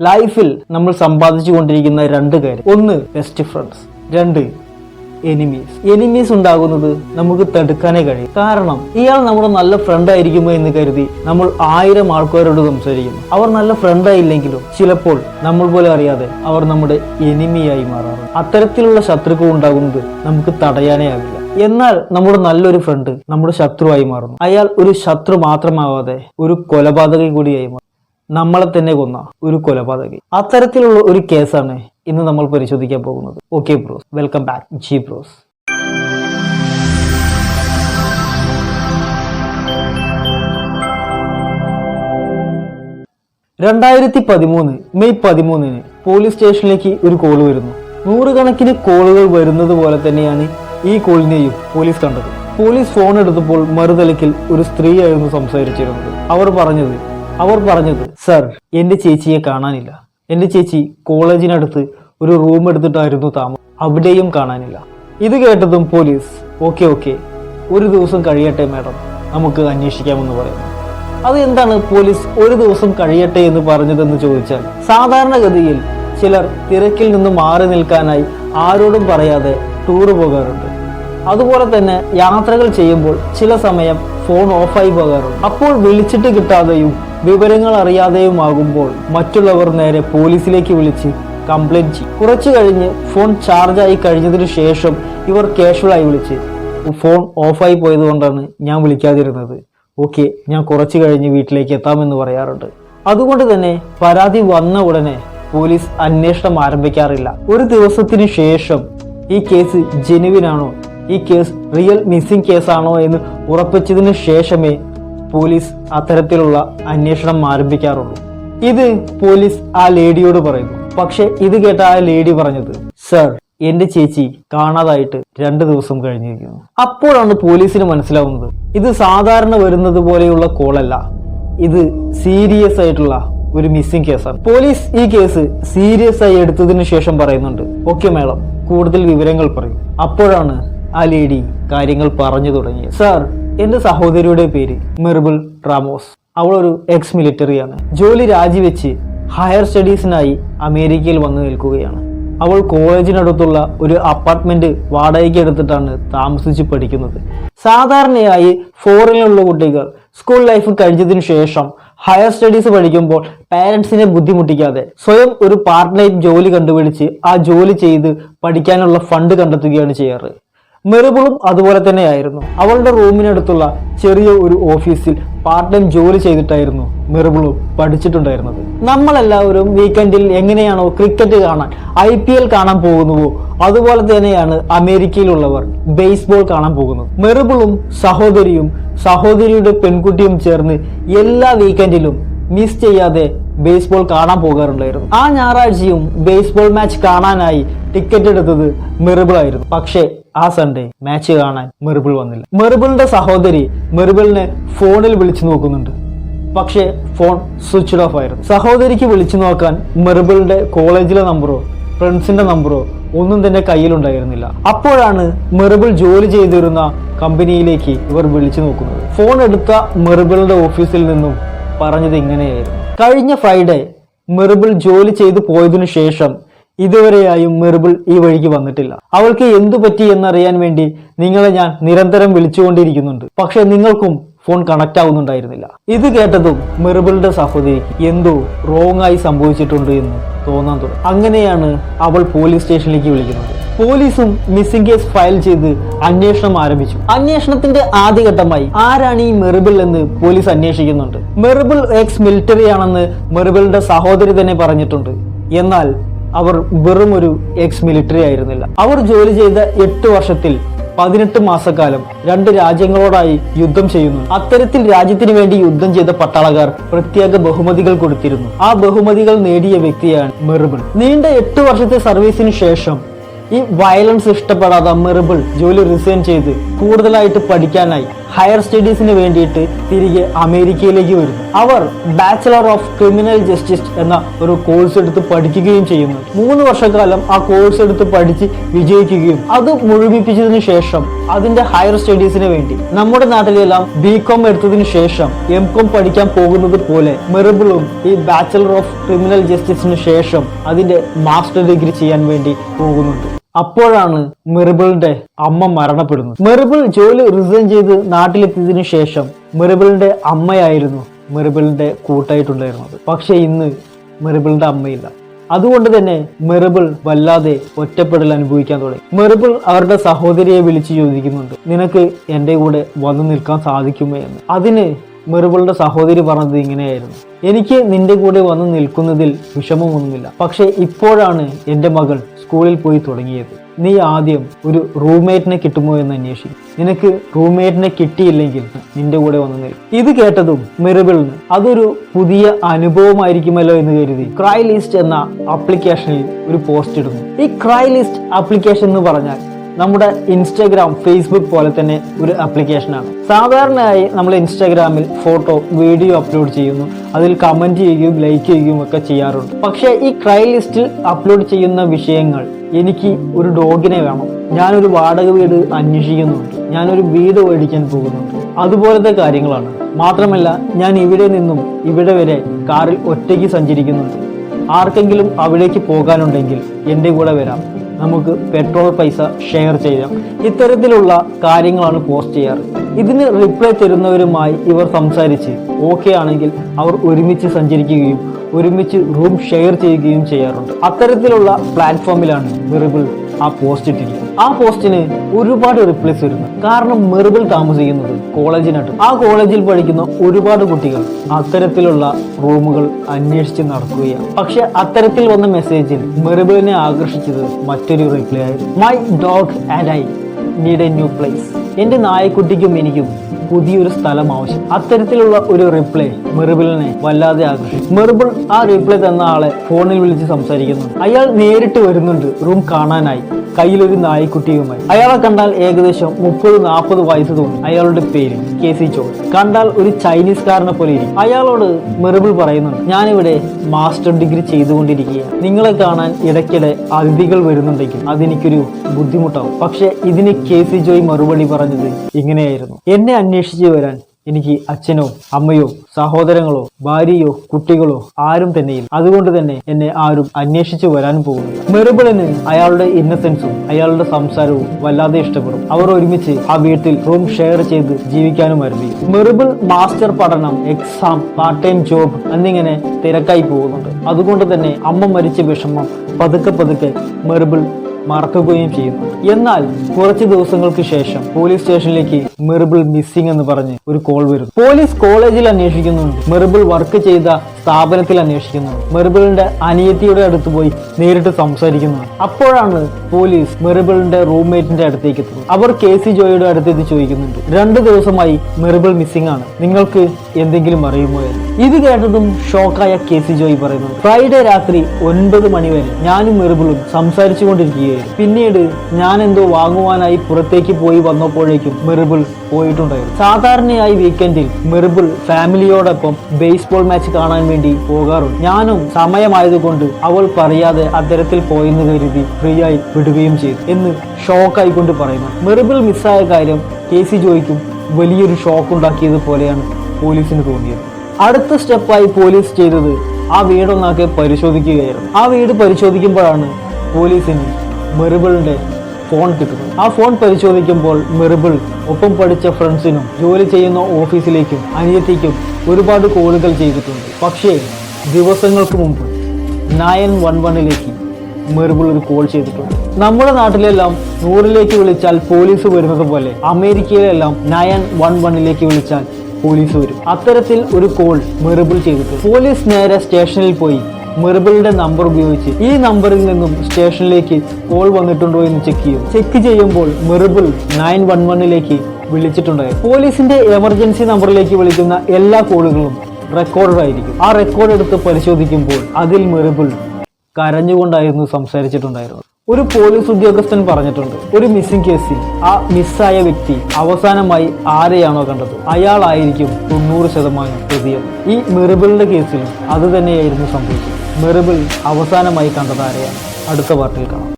ലൈഫിൽ നമ്മൾ സമ്പാദിച്ചു കൊണ്ടിരിക്കുന്ന രണ്ട് കാര്യം. ഒന്ന് ബെസ്റ്റ് ഫ്രണ്ട്സ് രണ്ട് എനിമീസ് എനിമീസ് ഉണ്ടാകുന്നത് നമുക്ക് തടുക്കാനേ കഴിയും. കാരണം ഇയാൾ നമ്മുടെ നല്ല ഫ്രണ്ട് ആയിരിക്കുമോ എന്ന് കരുതി നമ്മൾ ആയിരം ആൾക്കാരോട് സംസാരിക്കുന്നു. അവർ നല്ല ഫ്രണ്ട് ആയില്ലെങ്കിലും ചിലപ്പോൾ നമ്മൾ പോലും അറിയാതെ അവർ നമ്മുടെ എനിമിയായി മാറാറുണ്ട്. അത്തരത്തിലുള്ള ശത്രുക്കൾ ഉണ്ടാകുന്നത് നമുക്ക് തടയാനേ ആകില്ല എന്നാൽ നമ്മുടെ നല്ലൊരു ഫ്രണ്ട് നമ്മുടെ ശത്രുവായി മാറുന്നു. അയാൾ ഒരു ശത്രു മാത്രമാവാതെ ഒരു കൊലപാതകം കൂടിയായി മാറും നമ്മളെ തന്നെ കൊന്ന ഒരു കൊലപാതകി. അത്തരത്തിലുള്ള ഒരു കേസാണ് ഇന്ന് നമ്മൾ പരിശോധിക്കാൻ പോകുന്നത്. Okay bros welcome back ji bros രണ്ടായിരത്തി പതിമൂന്ന് മെയ് പതിമൂന്നിന് പോലീസ് സ്റ്റേഷനിലേക്ക് ഒരു കോൾ വരുന്നു. നൂറുകണക്കിന് കോളുകൾ വരുന്നത് പോലെ തന്നെയാണ് ഈ കോളിനെയും പോലീസ് കണ്ടത്. പോലീസ് ഫോൺ എടുത്തപ്പോൾ മറുതലക്കിൽ ഒരു സ്ത്രീയായിരുന്നു സംസാരിച്ചിരുന്നത്. അവർ പറഞ്ഞത് അവർ പറഞ്ഞത് സർ എന്റെ ചേച്ചിയെ കാണാനില്ല. എന്റെ ചേച്ചി കോളേജിനടുത്ത് ഒരു റൂം എടുത്തിട്ടായിരുന്നു താമസം അവിടെയും കാണാനില്ല. ഇത് കേട്ടതും പോലീസ് ഓക്കെ ഓക്കെ ഒരു ദിവസം കഴിയട്ടെ മാഡം. നമുക്ക് അന്വേഷിക്കാമെന്ന് പറയുന്നു. അത് എന്താണ് പോലീസ് ഒരു ദിവസം കഴിയട്ടെ എന്ന് പറഞ്ഞതെന്ന് ചോദിച്ചാൽ സാധാരണഗതിയിൽ ചിലർ തിരക്കിൽ നിന്ന് മാറി നിൽക്കാനായി ആരോടും പറയാതെ ടൂർ പോകാറുണ്ട്. അതുപോലെ തന്നെ യാത്രകൾ ചെയ്യുമ്പോൾ ചില സമയം ഫോൺ ഓഫായി പോകാറുണ്ട്. അപ്പോൾ വിളിച്ചിട്ട് കിട്ടാതെയും വിവരങ്ങൾ അറിയാതെയുമാകുമ്പോൾ മറ്റുള്ളവർ നേരെ പോലീസിലേക്ക് വിളിച്ച് കംപ്ലൈന്റ് ചെയ്യും. കുറച്ചു കഴിഞ്ഞ് ഫോൺ ചാർജായി കഴിഞ്ഞതിന് ശേഷം ഇവർ കാഷ്വലായി വിളിച്ച് ഫോൺ ഓഫായി പോയതുകൊണ്ടാണ് ഞാൻ വിളിക്കാതിരുന്നത്. ഓക്കെ ഞാൻ കുറച്ച് കഴിഞ്ഞ് വീട്ടിലേക്ക് എത്താമെന്ന് പറയാറുണ്ട്. അതുകൊണ്ട് തന്നെ പരാതി വന്ന ഉടനെ പോലീസ് അന്വേഷണം ആരംഭിക്കാറില്ല. ഒരു ദിവസത്തിന് ശേഷം ഈ കേസ് ജെനുവിനാണോ ഈ കേസ് റിയൽ മിസ്സിംഗ് കേസാണോ എന്ന് ഉറപ്പിച്ചതിന് ശേഷമേ പോലീസ് അത്തരത്തിലുള്ള അന്വേഷണം ആരംഭിക്കാറുള്ളൂ. ഇത് പോലീസ് ആ ലേഡിയോട് പറയുന്നു. പക്ഷെ ഇത് കേട്ട ആ ലേഡി പറഞ്ഞത് സർ എന്റെ ചേച്ചി കാണാതായിട്ട് രണ്ടു ദിവസം കഴിഞ്ഞിരിക്കുന്നു. അപ്പോഴാണ് പോലീസിന് മനസ്സിലാവുന്നത് ഇത് സാധാരണ വരുന്നത് പോലെയുള്ള കോളല്ല. ഇത് സീരിയസ് ആയിട്ടുള്ള ഒരു മിസ്സിംഗ് കേസാണ്. പോലീസ് ഈ കേസ് സീരിയസ് ആയി എടുത്തതിന് ശേഷം പറയുന്നുണ്ട് ഓക്കെ മേഡം കൂടുതൽ വിവരങ്ങൾ പറയും. അപ്പോഴാണ് ആ ലേഡി കാര്യങ്ങൾ പറഞ്ഞു തുടങ്ങിയത്. സാർ എന്റെ സഹോദരിയുടെ പേര് മെർബിൾ റാമോസ്. അവൾ ഒരു എക്സ് മിലിറ്ററിയാണ് ജോലി രാജിവെച്ച് ഹയർ സ്റ്റഡീസിനായി അമേരിക്കയിൽ വന്നു നിൽക്കുകയാണ്. അവൾ കോളേജിനടുത്തുള്ള ഒരു അപ്പാർട്ട്മെന്റ് വാടകയ്ക്ക് എടുത്തിട്ടാണ് താമസിച്ച് പഠിക്കുന്നത്. സാധാരണയായി ഫോറിനിലുള്ള കുട്ടികൾ സ്കൂൾ ലൈഫ് കഴിഞ്ഞതിനു ശേഷം ഹയർ സ്റ്റഡീസ് പഠിക്കുമ്പോൾ പാരൻസിനെ ബുദ്ധിമുട്ടിക്കാതെ സ്വയം ഒരു പാർട്ട് ടൈം ജോലി കണ്ടുപിടിച്ച് ആ ജോലി ചെയ്ത് പഠിക്കാനുള്ള ഫണ്ട് കണ്ടെത്തുകയാണ് ചെയ്യാറ്. മെറിബിളും അതുപോലെ തന്നെയായിരുന്നു. അവളുടെ റൂമിനടുത്തുള്ള ചെറിയ ഒരു ഓഫീസിൽ പാർട്ട് ടൈം ജോലി ചെയ്തിട്ടായിരുന്നു മെറിബിളും പഠിച്ചിട്ടുണ്ടായിരുന്നത്. നമ്മളെല്ലാവരും വീക്കെൻഡിൽ എങ്ങനെയാണോ ക്രിക്കറ്റ് കാണാൻ ഐ പി എൽ കാണാൻ പോകുന്നുവോ അതുപോലെ തന്നെയാണ് അമേരിക്കയിലുള്ളവർ ബേസ്ബോൾ കാണാൻ പോകുന്നത്. മെറിബിളും സഹോദരിയും സഹോദരിയുടെ പെൺകുട്ടിയും ചേർന്ന് എല്ലാ വീക്കെൻഡിലും മിസ് ചെയ്യാതെ ബേസ്ബോൾ കാണാൻ പോകാറുണ്ടായിരുന്നു. ആ ഞായറാഴ്ചയും ബേസ്ബോൾ മാച്ച് കാണാനായി ടിക്കറ്റ് എടുത്തത് മെറിബിൾ ആയിരുന്നു പക്ഷേ ആ സൺഡേ മാച്ച് കാണാൻ മെറിബിൾ വന്നില്ല. മെറിബിളിന്റെ സഹോദരി മെറിബിളിനെ ഫോണിൽ വിളിച്ചു നോക്കുന്നുണ്ട്. പക്ഷേ ഫോൺ സ്വിച്ച് ഓഫ് ആയിരുന്നു. സഹോദരിക്ക് വിളിച്ചു നോക്കാൻ മെറിബിളിന്റെ കോളേജിലെ നമ്പറോ ഫ്രണ്ട്സിന്റെ നമ്പറോ ഒന്നും തന്നെ കയ്യിലുണ്ടായിരുന്നില്ല അപ്പോഴാണ് മെറിബിൾ ജോലി ചെയ്തിരുന്ന കമ്പനിയിലേക്ക് ഇവർ വിളിച്ചു നോക്കുന്നത്. ഫോൺ എടുത്ത മെറിബിളിന്റെ ഓഫീസിൽ നിന്നും പറഞ്ഞത് ഇങ്ങനെയായിരുന്നു. കഴിഞ്ഞ ഫ്രൈഡേ മെറിബിൾ ജോലി ചെയ്തു പോയതിനു ശേഷം ഇതുവരെയായും മെർബിൾ ഈ വഴിക്ക് വന്നിട്ടില്ല. അവൾക്ക് എന്തു പറ്റി എന്നറിയാൻ വേണ്ടി നിങ്ങളെ ഞാൻ നിരന്തരം വിളിച്ചുകൊണ്ടിരിക്കുന്നുണ്ട്. പക്ഷെ നിങ്ങൾക്കും ഫോൺ കണക്ട് ആവുന്നുണ്ടായിരുന്നില്ല. ഇത് കേട്ടതും മെർബിളിന്റെ സഹോദരിക്ക് എന്തോ റോങ് ആയി സംഭവിച്ചിട്ടുണ്ട് എന്ന് തോന്നാൻ തുടങ്ങി. അങ്ങനെയാണ് അവൾ പോലീസ് സ്റ്റേഷനിലേക്ക് വിളിക്കുന്നത്. പോലീസും മിസ്സിംഗ് കേസ് ഫയൽ ചെയ്ത് അന്വേഷണം ആരംഭിച്ചു. അന്വേഷണത്തിന്റെ ആദ്യഘട്ടമായി ആരാണ് ഈ മെറിബിൾ എന്ന് പോലീസ് അന്വേഷിക്കുന്നുണ്ട്. മെറിബിൾ എക്സ് മിലിറ്ററി ആണെന്ന് മെറിബിളിന്റെ സഹോദരി തന്നെ പറഞ്ഞിട്ടുണ്ട്. എന്നാൽ അവർ വെറും ഒരു എക്സ് മിലിറ്ററി ആയിരുന്നില്ല. അവർ ജോലി ചെയ്ത എട്ട് വർഷത്തിൽ പതിനെട്ട് മാസക്കാലം രണ്ട് രാജ്യങ്ങളോടായി യുദ്ധം ചെയ്യുന്നു. അത്തരത്തിൽ രാജ്യത്തിന് വേണ്ടി യുദ്ധം ചെയ്ത പട്ടാളക്കാർ പ്രത്യേക ബഹുമതികൾ കൊടുത്തിരുന്നു. ആ ബഹുമതികൾ നേടിയ വ്യക്തിയാണ് മെറിബിൾ. നീണ്ട എട്ട് വർഷത്തെ സർവീസിന് ശേഷം ഈ വയലൻസ് ഇഷ്ടപ്പെടാതെ മെറിബിൾ ജോലി റിസൈൻ ചെയ്ത് കൂടുതലായിട്ട് പഠിക്കാനായി ഹയർ സ്റ്റഡീസിന് വേണ്ടിയിട്ട് തിരികെ അമേരിക്കയിലേക്ക് വരുന്നു. അവർ ബാച്ചിലർ ഓഫ് ക്രിമിനൽ ജസ്റ്റിസ് എന്ന ഒരു കോഴ്സ് എടുത്ത് പഠിക്കുകയും ചെയ്യുന്നു. മൂന്ന് വർഷക്കാലം ആ കോഴ്സ് എടുത്ത് പഠിച്ച് വിജയിക്കുകയും അത് മുഴുമിപ്പിച്ചതിന് ശേഷം അതിന്റെ ഹയർ സ്റ്റഡീസിന് വേണ്ടി നമ്മുടെ നാട്ടിലെല്ലാം ബി കോം എടുത്തതിന് ശേഷം എം കോം പഠിക്കാൻ പോകുന്നത് പോലെ മെറിബിളും ഈ ബാച്ചിലർ ഓഫ് ക്രിമിനൽ ജസ്റ്റിസിന് ശേഷം അതിന്റെ മാസ്റ്റർ ഡിഗ്രി ചെയ്യാൻ വേണ്ടി പോകുന്നുണ്ട്. അപ്പോഴാണ് മെറിബിളിന്റെ അമ്മ മരണപ്പെടുന്നത്. മെറിബിൾ ജോലി റിസൈൻ ചെയ്ത് നാട്ടിലെത്തിയതിനു ശേഷം മെറിബിളിന്റെ അമ്മയായിരുന്നു മെറിബിളിന്റെ കൂട്ടായിട്ടുണ്ടായിരുന്നത്. പക്ഷെ ഇന്ന് മെറിബിളിന്റെ അമ്മയില്ല. അതുകൊണ്ട് തന്നെ മെറിബിൾ വല്ലാതെ ഒറ്റപ്പെടൽ അനുഭവിക്കാൻ തുടങ്ങി. മെറിബിൾ അവരുടെ സഹോദരിയെ വിളിച്ചു ചോദിക്കുന്നുണ്ട് നിനക്ക് എന്റെ കൂടെ വന്നു നിൽക്കാൻ സാധിക്കുമോ എന്ന്? അതിന് മെറിബിളുടെ സഹോദരി പറഞ്ഞത് ഇങ്ങനെയായിരുന്നു എനിക്ക് നിന്റെ കൂടെ വന്ന് നിൽക്കുന്നതിൽ വിഷമമൊന്നുമില്ല. പക്ഷെ ഇപ്പോഴാണ് എന്റെ മകൾ സ്കൂളിൽ പോയി തുടങ്ങിയത്. നീ ആദ്യം ഒരു റൂംമേറ്റിനെ കിട്ടുമോ എന്ന് അന്വേഷിക്കും. നിനക്ക് റൂംമേറ്റിനെ കിട്ടിയില്ലെങ്കിൽ നിന്റെ കൂടെ വന്നു നിൽക്കും ഇത് കേട്ടതും മെറിബിളിന് അതൊരു പുതിയ അനുഭവമായിരിക്കുമല്ലോ എന്ന് കരുതി ക്രൈ ലിസ്റ്റ് എന്ന ആപ്ലിക്കേഷനിൽ ഒരു പോസ്റ്റ് ഇടുന്നു. ഈ ക്രൈ ലിസ്റ്റ് ആപ്ലിക്കേഷൻ എന്ന് പറഞ്ഞാൽ നമ്മുടെ ഇൻസ്റ്റാഗ്രാം ഫേസ്ബുക്ക് പോലെ തന്നെ ഒരു ആപ്ലിക്കേഷനാണ് സാധാരണയായി നമ്മൾ ഇൻസ്റ്റാഗ്രാമിൽ ഫോട്ടോ വീഡിയോ അപ്ലോഡ് ചെയ്യുന്നു. അതിൽ കമന്റ് ചെയ്യുകയും ലൈക്ക് ചെയ്യുകയും ഒക്കെ ചെയ്യാറുണ്ട്. പക്ഷേ ഈ ക്രൈ ലിസ്റ്റിൽ അപ്ലോഡ് ചെയ്യുന്ന വിഷയങ്ങൾ എനിക്ക് ഒരു ഡോഗിനെ വേണം. ഞാനൊരു വാടക വീട് അന്വേഷിക്കുന്നുണ്ട്. ഞാനൊരു വീട് മേടിക്കാൻ പോകുന്നുണ്ട്. അതുപോലത്തെ കാര്യങ്ങളാണ്. മാത്രമല്ല ഞാൻ ഇവിടെ നിന്നും ഇവിടെ വരെ കാറിൽ ഒറ്റയ്ക്ക് സഞ്ചരിക്കുന്നുണ്ട്. ആർക്കെങ്കിലും അവിടേക്ക് പോകാനുണ്ടെങ്കിൽ എന്റെ കൂടെ വരാം. നമുക്ക് പെട്രോൾ പൈസ ഷെയർ ചെയ്യാം. ഇത്തരത്തിലുള്ള കാര്യങ്ങളാണ് പോസ്റ്റ് ചെയ്യാറ്. ഇതിന് റിപ്ലൈ തരുന്നവരുമായി ഇവർ സംസാരിച്ച് ഓക്കെ ആണെങ്കിൽ അവർ ഒരുമിച്ച് സഞ്ചരിക്കുകയും ഒരുമിച്ച് റൂം ഷെയർ ചെയ്യുകയും ചെയ്യാറുണ്ട്. അത്തരത്തിലുള്ള പ്ലാറ്റ്ഫോമിലാണ് മെറിബിൾ ആ പോസ്റ്റ് ഇട്ടിരിക്കുന്നത് ആ പോസ്റ്റിന് ഒരുപാട് റിപ്ലൈസ് വരുന്നു. കാരണം മെറിബിൾ താമസിക്കുന്നത് കോളേജിനായിട്ട് ആ കോളേജിൽ പഠിക്കുന്ന ഒരുപാട് കുട്ടികൾ അത്തരത്തിലുള്ള റൂമുകൾ അന്വേഷിച്ച് നടക്കുകയാണ്. പക്ഷെ അത്തരത്തിൽ വന്ന മെസ്സേജിൽ മെറിബിളിനെ ആകർഷിച്ചത് മറ്റൊരു റിപ്ലൈ ആയിരുന്നു. My dog and I need a new place എന്റെ നായക്കുട്ടിക്കും എനിക്കും പുതിയൊരു സ്ഥലം ആവശ്യം. അത്തരത്തിലുള്ള ഒരു റിപ്ലൈ മെറിബിളിനെ വല്ലാതെ ആകർഷിച്ചു. മെറിബിൾ ആ റിപ്ലൈ തന്ന ആളെ ഫോണിൽ വിളിച്ച് സംസാരിക്കുന്നു. അയാൾ നേരിട്ട് വരുന്നുണ്ട്. റൂം കാണാനായി. കയ്യിലൊരു നായ്ക്കുട്ടിയുമായി. അയാളെ കണ്ടാൽ ഏകദേശം മുപ്പത് നാൽപ്പത് വയസ്സ് തോന്നി അയാളുടെ പേര് കെ സി ചോൾ കണ്ടാൽ ഒരു ചൈനീസുകാരനെ പോലെ ഇരിക്കും അയാളോട് മെറിബിൾ പറയുന്നുണ്ട് ഞാനിവിടെ മാസ്റ്റർ ഡിഗ്രി ചെയ്തുകൊണ്ടിരിക്കുകയാണ്. നിങ്ങളെ കാണാൻ ഇടയ്ക്കിടെ അതിഥികൾ വരുന്നുണ്ടെങ്കിൽ അതെനിക്കൊരു ബുദ്ധിമുട്ടാവും. പക്ഷെ ഇതിന് കെ സി ജോയ് മറുപടി പറഞ്ഞത് ഇങ്ങനെയായിരുന്നു. എന്നെ അന്വേഷിച്ച് വരാൻ എനിക്ക് അച്ഛനോ അമ്മയോ സഹോദരങ്ങളോ ഭാര്യയോ കുട്ടികളോ ആരും തന്നെയില്ല. അതുകൊണ്ട് തന്നെ എന്നെ ആരും അന്വേഷിച്ചു വരാൻ പോകുന്നു മെറുബിളിന് അയാളുടെ ഇന്നസെൻസും അയാളുടെ സംസാരവും വല്ലാതെ ഇഷ്ടപ്പെടും. അവർ ഒരുമിച്ച് ആ വീട്ടിൽ റൂം ഷെയർ ചെയ്ത് ജീവിക്കാനും ആരംഭിക്കും മെറുബിൾ മാസ്റ്റർ പഠനം എക്സാം പാർട്ട് ടൈം ജോബ് എന്നിങ്ങനെ തിരക്കായി പോകുന്നുണ്ട്. അതുകൊണ്ട് തന്നെ അമ്മ മരിച്ച വിഷമം പതുക്കെ പതുക്കെ മെറിബിൾ മറക്കുകയും ചെയ്യുന്നു എന്നാൽ കുറച്ച് ദിവസങ്ങൾക്ക് ശേഷം പോലീസ് സ്റ്റേഷനിലേക്ക് മെറിബിൾ മിസ്സിംഗ് എന്ന് പറഞ്ഞ് ഒരു കോൾ വരുന്നു. പോലീസ് കോളേജിൽ അന്വേഷിക്കുന്നുണ്ട്. മെറിബിൾ വർക്ക് ചെയ്ത സ്ഥാപനത്തിൽ അന്വേഷിക്കുന്നു മെറിബിളിന്റെ അനിയത്തിയുടെ അടുത്ത് പോയി നേരിട്ട് സംസാരിക്കുന്നു അപ്പോഴാണ് പോലീസ് മെറിബിളിന്റെ റൂംമേറ്റിന്റെ അടുത്തേക്ക് എത്തുന്നത്. അവർ കെ സി ജോയിയുടെ അടുത്തെത്തി ചോദിക്കുന്നുണ്ട്. രണ്ടു ദിവസമായി മെറിബിൾ മിസ്സിംഗ് ആണ്. നിങ്ങൾക്ക് എന്തെങ്കിലും അറിയുമോ എന്ന്. ഇത് കേട്ടതും ഷോക്കായ കെ സി ജോയി പറയുന്നു ഫ്രൈഡേ രാത്രി ഒൻപത് മണിവരെ ഞാനും മെറിബിളും സംസാരിച്ചു കൊണ്ടിരിക്കുകയായിരുന്നു പിന്നീട് ഞാൻ എന്തോ വാങ്ങുവാനായി പുറത്തേക്ക് പോയി വന്നപ്പോഴേക്കും മെറിബിൾ പോയിട്ടുണ്ടായിരുന്നു. സാധാരണയായി വീക്കെൻഡിൽ മെറിബിൾ ഫാമിലിയോടൊപ്പം ബേസ്ബോൾ മാച്ച് കാണാൻ വേണ്ടി പോകാറുണ്ട്. ഞാനും സമയമായതുകൊണ്ട് അവൾ പറയാതെ അത്തരത്തിൽ പോയെന്ന് കരുതി ഫ്രീ വിടുകയും ചെയ്തു എന്ന് ഷോക്കായിക്കൊണ്ട് പറയുന്നു. മെറിബിൾ മിസ്സായ കാര്യം കെ സി ജോയ്ക്കും വലിയൊരു ഷോക്ക് ഉണ്ടാക്കിയത് പോലെയാണ് പോലീസിന് തോന്നിയത്. അടുത്ത സ്റ്റെപ്പായി പോലീസ് ചെയ്തത് ആ വീടൊന്നാക്കെ പരിശോധിക്കുകയായിരുന്നു. ആ വീട് പരിശോധിക്കുമ്പോഴാണ് പോലീസിന് മെറിബിളിന്റെ ഫോൺ കിട്ടും. ആ ഫോൺ പരിശോധിക്കുമ്പോൾ മെറിബിൾ ഒപ്പം പഠിച്ച ഫ്രണ്ട്സിനും ജോലി ചെയ്യുന്ന ഓഫീസിലേക്കും അനിയത്തിക്കും ഒരുപാട് കോളുകൾ ചെയ്തിട്ടുണ്ട്. പക്ഷേ ദിവസങ്ങൾക്ക് മുമ്പ് നയൻ വൺ വണ്ണിലേക്ക് മെറിബിൾ ഒരു കോൾ ചെയ്തിട്ടുണ്ട്. നമ്മുടെ നാട്ടിലെല്ലാം നൂറിലേക്ക് വിളിച്ചാൽ പോലീസ് വരുന്നത് പോലെ അമേരിക്കയിലെല്ലാം നയൻ വൺ വണ്ണിലേക്ക് വിളിച്ചാൽ പോലീസ് വരും. അത്തരത്തിൽ ഒരു കോൾ മെറിബിൾ ചെയ്തിട്ട് പോലീസ് നേരെ സ്റ്റേഷനിൽ പോയി മെറിബിളിന്റെ നമ്പർ ഉപയോഗിച്ച് ഈ നമ്പറിൽ നിന്നും സ്റ്റേഷനിലേക്ക് കോൾ വന്നിട്ടുണ്ടോ എന്ന് ചെക്ക് ചെയ്യും. ചെക്ക് ചെയ്യുമ്പോൾ മെറിബിൾ നയൻ വൺ വണ്ണിലേക്ക് വിളിച്ചിട്ടുണ്ടായി പോലീസിന്റെ എമർജൻസി നമ്പറിലേക്ക് വിളിക്കുന്ന എല്ലാ കോളുകളും റെക്കോർഡ് ആയിരിക്കും. ആ റെക്കോർഡ് എടുത്ത് പരിശോധിക്കുമ്പോൾ അതിൽ മെറിബിൾ കരഞ്ഞുകൊണ്ടായിരുന്നു സംസാരിച്ചിട്ടുണ്ടായിരുന്നത്. ഒരു പോലീസ് ഉദ്യോഗസ്ഥൻ പറഞ്ഞിട്ടുണ്ട്. ഒരു മിസ്സിംഗ് കേസിൽ ആ മിസ്സായ വ്യക്തി അവസാനമായി ആരെയാണോ കണ്ടത്? അയാളായിരിക്കും തൊണ്ണൂറ് ശതമാനം പ്രതിയെന്ന് ഈ മെറിബിളിന്റെ കേസിലും അത് തന്നെയായിരുന്നു സംഭവിച്ചത്. മെറിബിൾ അവസാനമായി കണ്ടത് ആരെയാണ്? അടുത്ത പാർട്ടിൽ കാണാം.